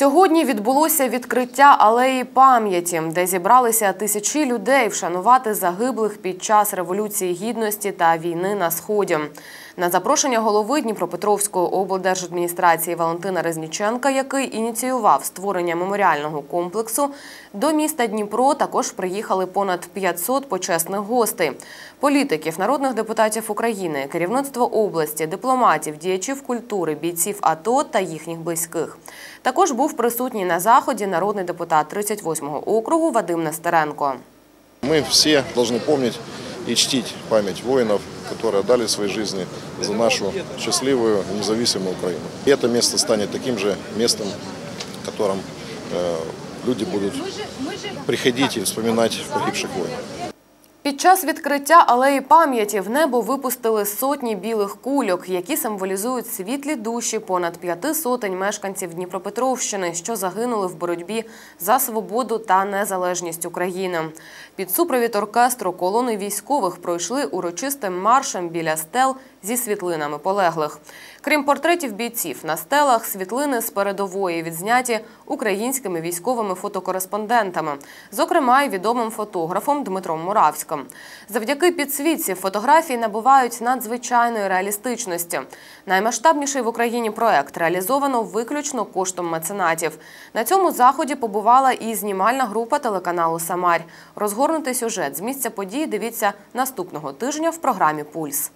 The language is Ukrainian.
Сьогодні відбулося відкриття алеї пам'яті, де зібралися тисячі людей вшанувати загиблих під час революції гідності та війни на сході. На запрошення голови Дніпропетровської облдержадміністрації Валентина Резніченка, який ініціював створення меморіального комплексу, до міста Дніпро також приїхали понад 500 почесних гостей: політиків, народних депутатів України, керівництво області, дипломатів, діячів культури, бійців АТО та їхніх близьких. Також був присутній на заході народний депутат 38-го округу Вадим Нестеренко. Мы все должны помнить и чтить память воинов, которые отдали свои жизни за нашу счастливую, независимую Украину. И это место станет таким же местом, в котором э, люди будут приходить и вспоминать погибших воинов. Під час відкриття алеї пам'яті в небо випустили сотні білих кульок, які символізують світлі душі понад п'яти сотень мешканців Дніпропетровщини, що загинули в боротьбі за свободу та незалежність України. Під супровід оркестру колони військових пройшли урочистим маршем біля стел зі світлинами полеглих. Крім портретів бійців, на стелах світлини з передової відзняті українськими військовими фотокореспондентами, зокрема й відомим фотографом Дмитром Муравським. Завдяки підсвітці фотографії набувають надзвичайної реалістичності. Наймасштабніший в Україні проект реалізовано виключно коштом меценатів. На цьому заході побувала і знімальна група телеканалу Самарь. Розгорнутий сюжет з місця події дивіться наступного тижня в програмі Пульс.